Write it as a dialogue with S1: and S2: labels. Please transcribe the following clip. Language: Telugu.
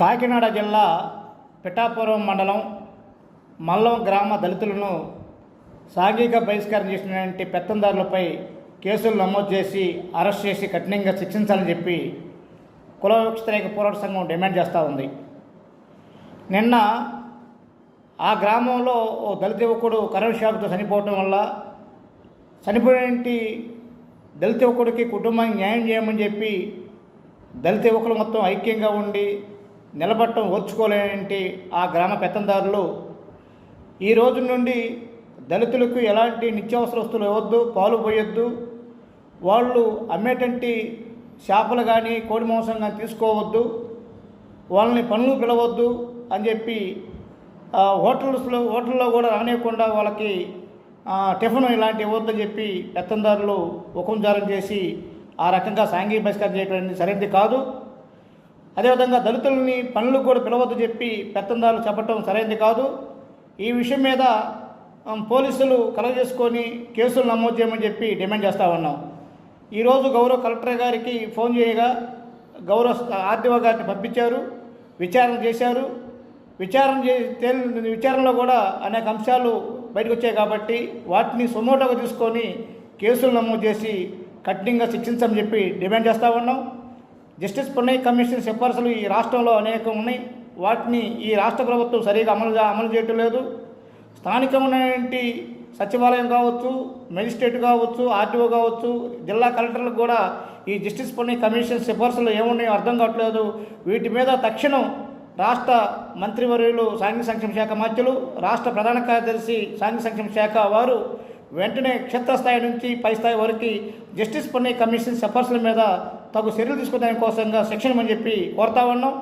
S1: కాకినాడ జిల్లా పిఠాపురం మండలం మల్లం గ్రామ దళితులను సాంఘిక బహిష్కారం చేసినటువంటి పెత్తందారులపై కేసులు నమోదు చేసి అరెస్ట్ చేసి కఠినంగా శిక్షించాలని చెప్పి కుల వ్యతిరేక పోరాట సంఘం డిమాండ్ చేస్తూ ఉంది. నిన్న ఆ గ్రామంలో ఓ దళిత యువకుడు కరెంట్ షాక్తో చనిపోవటం వల్ల చనిపోయినటువంటి దళిత యువకుడికి కుటుంబానికి న్యాయం చేయమని చెప్పి దళిత యువకులు మొత్తం ఐక్యంగా ఉండి నిలబట్టం ఓర్చుకోలేనంటి ఆ గ్రామ పెత్తందారులు ఈ రోజు నుండి దళితులకు ఎలాంటి నిత్యావసర వస్తువులు ఇవ్వద్దు పాలు పోయొద్దు. వాళ్ళు అమ్మేటంటి చేపలు కానీ కోడి మాంసం కానీ తీసుకోవద్దు. వాళ్ళని పనులు పిలవద్దు అని చెప్పి హోటల్స్లో హోటల్లో కూడా రానివ్వకుండా వాళ్ళకి టిఫిన్ ఇలాంటి ఇవ్వద్దని చెప్పి పెత్తందారులు హుకుంజారం చేసి ఆ రకంగా సాంఘిక బహిష్కరణ చేయడం అనేది సరైనది కాదు. అదేవిధంగా దళితులని పనులు కూడా పిలవద్దు చెప్పి పెత్తందారులు చెప్పటం సరైనది కాదు. ఈ విషయం మీద పోలీసులు కలగజేసుకొని కేసులు నమోదు చేయమని చెప్పి డిమాండ్ చేస్తూ ఉన్నాం. ఈరోజు గౌరవ కలెక్టర్ గారికి ఫోన్ చేయగా గౌరవ ఆర్టీఓ గారిని పంపించారు విచారణ చేశారు. విచారణ చే తేలి విచారణలో కూడా అనేక అంశాలు బయటకు వచ్చాయి కాబట్టి వాటిని సుమోటోగా తీసుకొని కేసులు నమోదు చేసి కఠినంగా శిక్షించమని చెప్పి డిమాండ్ చేస్తూ ఉన్నాం. జస్టిస్ పున్నయ్య కమిషన్ సిఫార్సులు ఈ రాష్ట్రంలో అనేకం ఉన్నాయి. వాటిని ఈ రాష్ట్ర ప్రభుత్వం సరిగా అమలు అమలు చేయటం లేదు. స్థానికమైనటువంటి సచివాలయం కావచ్చు మెజిస్ట్రేట్ కావచ్చు ఆర్టీఓ కావచ్చు జిల్లా కలెక్టర్లకు కూడా ఈ జస్టిస్ పని కమిషన్ సిఫార్సులు ఏమున్నాయో అర్థం కావట్లేదు. వీటి మీద తక్షణం రాష్ట్ర మంత్రివర్యులు సాంఘిక సంక్షేమ శాఖ మంత్రులు రాష్ట్ర ప్రధాన కార్యదర్శి సాంఘిక సంక్షేమ శాఖ వారు వెంటనే క్షేత్రస్థాయి నుంచి పై స్థాయి వరకు జస్టిస్ పున్నయ్య కమిషన్ సిఫార్సుల మీద తగు చర్యలు తీసుకునే కోసంగా శిక్షణమని చెప్పి కోరుతా ఉన్నాం.